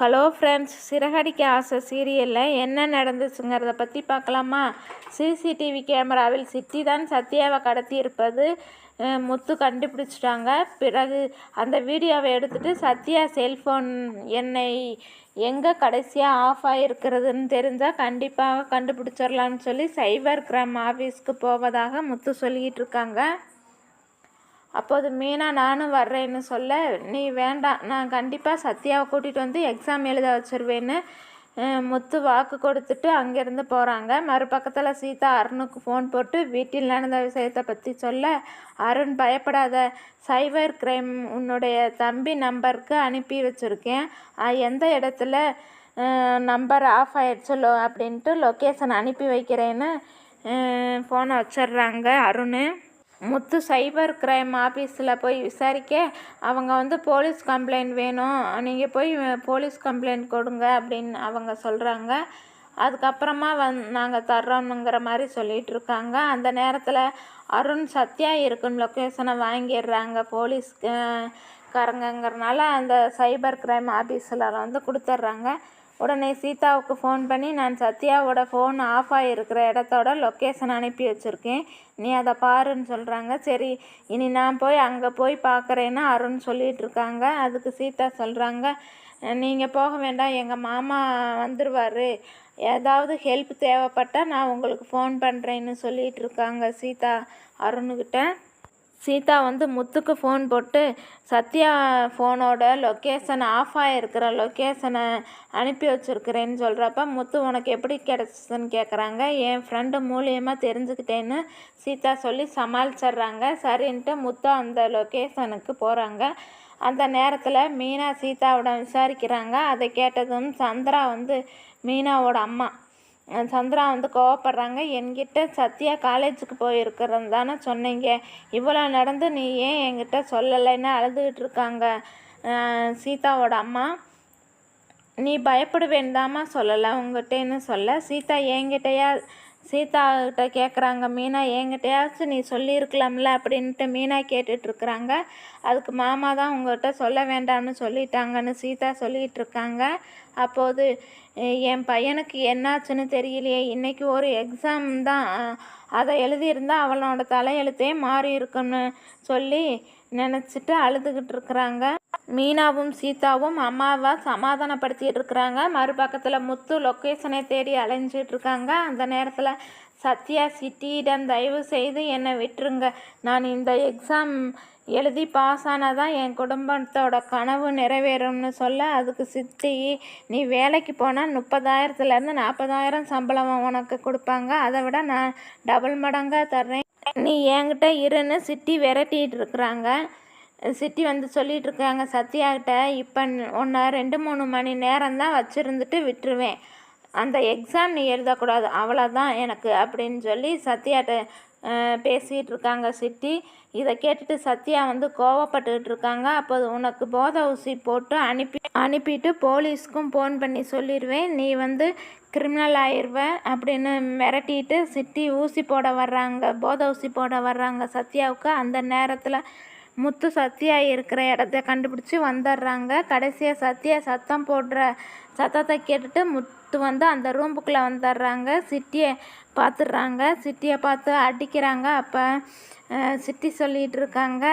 Hello friends Siragadikka ஆசை சீரியலில் என்ன நடந்துச்சுங்கிறத பற்றி பார்க்கலாமா? சிசிடிவி கேமராவில் சித்தி தான் சத்யாவை கடத்தியிருப்பது முத்து கண்டுபிடிச்சிட்டாங்க. பிறகு அந்த வீடியோவை எடுத்துகிட்டு சத்யா செல்ஃபோன் என்னை எங்கே கடைசியாக ஆஃப் ஆகிருக்கிறதுன்னு தெரிஞ்சால் கண்டிப்பாக கண்டுபிடிச்சிடலான்னு சொல்லி சைபர் கிரைம் ஆஃபீஸ்க்கு போவதாக முத்து சொல்லிக்கிட்டு இருக்காங்க. அப்போது மீனா நானும் வர்றேன்னு சொல்ல நீ வேண்டாம் நான் கண்டிப்பாக சத்யாவை கூட்டிகிட்டு வந்து எக்ஸாம் எழுத வச்சுருவேன்னு முத்து வாக்கு கொடுத்துட்டு அங்கேருந்து போகிறாங்க மறுபக்கத்தில் சீதா அருணுக்கு ஃபோன் போட்டு வீட்டில் நடந்த விஷயத்தை பற்றி சொல்ல அருண் பயப்படாத. சைபர் கிரைம் உன்னுடைய தம்பி நம்பருக்கு அனுப்பி வச்சுருக்கேன். எந்த இடத்துல நம்பர் ஆஃப் ஆகிடுச்சோ அப்படின்ட்டு லொக்கேஷன் அனுப்பி வைக்கிறேன்னு ஃபோனை வச்சிடுறாங்க அருண். முத்து சைபர் கிரைம் ஆஃபீஸில் போய் விசாரிக்க அவங்க வந்து போலீஸ் கம்ப்ளைண்ட் வேணும். நீங்கள் போய் போலீஸ் கம்ப்ளைண்ட் கொடுங்க அப்படின்னு அவங்க சொல்கிறாங்க அதுக்கப்புறமா வந் நாங்கள் தர்றோம்ங்கிற மாதிரி சொல்லிகிட்டு இருக்காங்க. அந்த நேரத்தில் அருண் சத்யா இருக்கும் லொக்கேஷனை வாங்கிடுறாங்க போலீஸ்க்கு காரங்கங்கிறனால அந்த சைபர் கிரைம் ஆஃபீஸில் வந்து கொடுத்துட்றாங்க. உடனே சீதாவுக்கு ஃபோன் பண்ணி நான் சத்யாவோட ஃபோன் ஆஃப் ஆகிருக்கிற இடத்தோட லொக்கேஷன் அனுப்பி வச்சுருக்கேன். நீ அதை பாருன்னு சொல்கிறாங்க சரி இனி நான் போய் அங்கே போய் பார்க்குறேன்னு அருண் சொல்லிகிட்ருக்காங்க அதுக்கு சீதா சொல்கிறாங்க நீங்கள் போக வேண்டாம். எங்கள் மாமா வந்துடுவார் ஏதாவது ஹெல்ப் தேவைப்பட்டால் நான் உங்களுக்கு ஃபோன் பண்ணுறேன்னு சொல்லிகிட்டு இருக்காங்க சீதா அருணுக்கிட்ட சீதா வந்து முத்துக்கு ஃபோன் போட்டு சத்யா ஃபோனோட லொக்கேஷன் ஆஃப் ஆகிருக்கிற லொக்கேஷனை அனுப்பி வச்சுருக்கிறேன்னு சொல்கிறப்ப முத்து உனக்கு எப்படி கிடச்சிதுன்னு கேட்குறாங்க என் ஃப்ரெண்டு மூலியமாக தெரிஞ்சுக்கிட்டேன்னு சீதா சொல்லி சமாளிச்சிட்றாங்க. சரின்ட்டு முத்து அந்த லொக்கேஷனுக்கு போகிறாங்க அந்த நேரத்தில் மீனா சீதாவோட விசாரிக்கிறாங்க. அதை கேட்டதும் சந்திரா வந்து மீனாவோட அம்மா சந்திரா வந்து கோவப்படுறாங்க. என்கிட்ட சத்யா காலேஜுக்கு போயிருக்கிறது தானே சொன்னீங்க. இவ்வளோ நடந்து நீ ஏன் என்கிட்ட சொல்லலைன்னு அழுதுகிட்டு இருக்காங்க? சீதாவோட அம்மா. நீ பயப்பட தாம்மா சொல்லலை. உங்ககிட்டேன்னு சொல்ல. சீதா என்கிட்டயா சீதாக்கிட்ட கேட்குறாங்க மீனா என்கிட்டயாச்சும் நீ சொல்லியிருக்கலாம்ல? அப்படின்ட்டு மீனா கேட்டுட்ருக்குறாங்க. அதுக்கு மாமா தான் உங்கள்கிட்ட சொல்ல வேண்டாம்னு சொல்லிட்டாங்கன்னு சீதா சொல்லிகிட்டு இருக்காங்க அப்போது என் பையனுக்கு என்னாச்சுன்னு தெரியலையே. இன்றைக்கி ஒரு எக்ஸாம் தான். அதை எழுதியிருந்தால் அவளோட தலையெழுத்தே மாறி இருக்குன்னு சொல்லி நினச்சிட்டு அழுதுகிட்டு இருக்கிறாங்க மீனாவும் சீதாவும் அம்மாவை சமாதானப்படுத்திட்டு இருக்கிறாங்க மறுபக்கத்தில் முத்து லொக்கேஷனை தேடி அலைஞ்சிட்டு இருக்காங்க அந்த நேரத்தில் சத்யா சிட்டியிடம் தயவு செய்து என்னை விட்டுருங்க. நான் இந்த எக்ஸாம் எழுதி பாஸ் ஆனால் தான் என் குடும்பத்தோட கனவு நிறைவேறும்னு சொல்ல அதுக்கு சித்தி நீ வேலைக்கு போனால் முப்பதாயிரத்துலேருந்து நாற்பதாயிரம் சம்பளம் உனக்கு கொடுப்பாங்க. அதை விட நான் டபுள் மடங்காக தர்றேன். நீ என்கிட்ட இருன்னு சிட்டி விரட்டிகிட்டு இருக்கிறாங்க சிட்டி வந்து சொல்லிகிட்டு இருக்காங்க சத்யாகிட்ட இப்போ ஒன்று ரெண்டு மூணு மணி நேரம் தான் வச்சுருந்துட்டு விட்டுருவேன். அந்த எக்ஸாம் நீ எழுதக்கூடாது அவ்வளோதான் எனக்கு அப்படின்னு சொல்லி சத்யாட்ட பேசிகிட்டு இருக்காங்க சிட்டி. இதை கேட்டுட்டு சத்யா வந்து கோவப்பட்டுக்கிட்டு இருக்காங்க அப்போது உனக்கு போதை ஊசி போட்டு அனுப்பி அனுப்பிட்டு போலீஸ்க்கும் ஃபோன் பண்ணி சொல்லிடுவேன் நீ வந்து கிரிமினல் ஆயிடுவ அப்படின்னு மிரட்டிட்டு சிட்டி ஊசி போட வர்றாங்க போதை ஊசி போட வர்றாங்க சத்யாவுக்கு. அந்த நேரத்தில் முத்து சத்யா இருக்கிற இடத்த கண்டுபிடிச்சி வந்துடுறாங்க. கடைசியாக சத்யா சத்தம் போடுற சத்தத்தை கேட்டுட்டு முத்து வந்து அந்த ரூமுக்குள்ளே வந்துடுறாங்க. சிட்டியை பார்த்துடுறாங்க. சிட்டியை பார்த்து அடிக்கிறாங்க. அப்போ சிட்டி சொல்லிகிட்டு இருக்காங்க.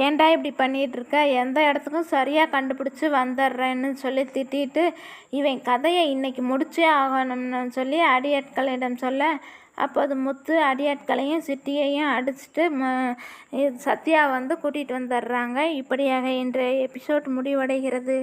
ஏன்டா இப்படி பண்ணிகிட்ருக்க? எந்த இடத்துக்கும் சரியாக கண்டுபிடிச்சி வந்துடுறேன்னு சொல்லி திட்டிட்டு இவன் கதையை இன்றைக்கி முடிச்சே ஆகணும்னு சொல்லி அடியாட்களிடம் சொல்ல அப்போது முத்து அடியாட்களையும் சிட்டியையும் அடிச்சுட்டு சத்யா வந்து கூட்டிகிட்டு வந்துடுறாங்க. இப்படியாக இன்றைய எபிசோட் முடிவடைகிறது.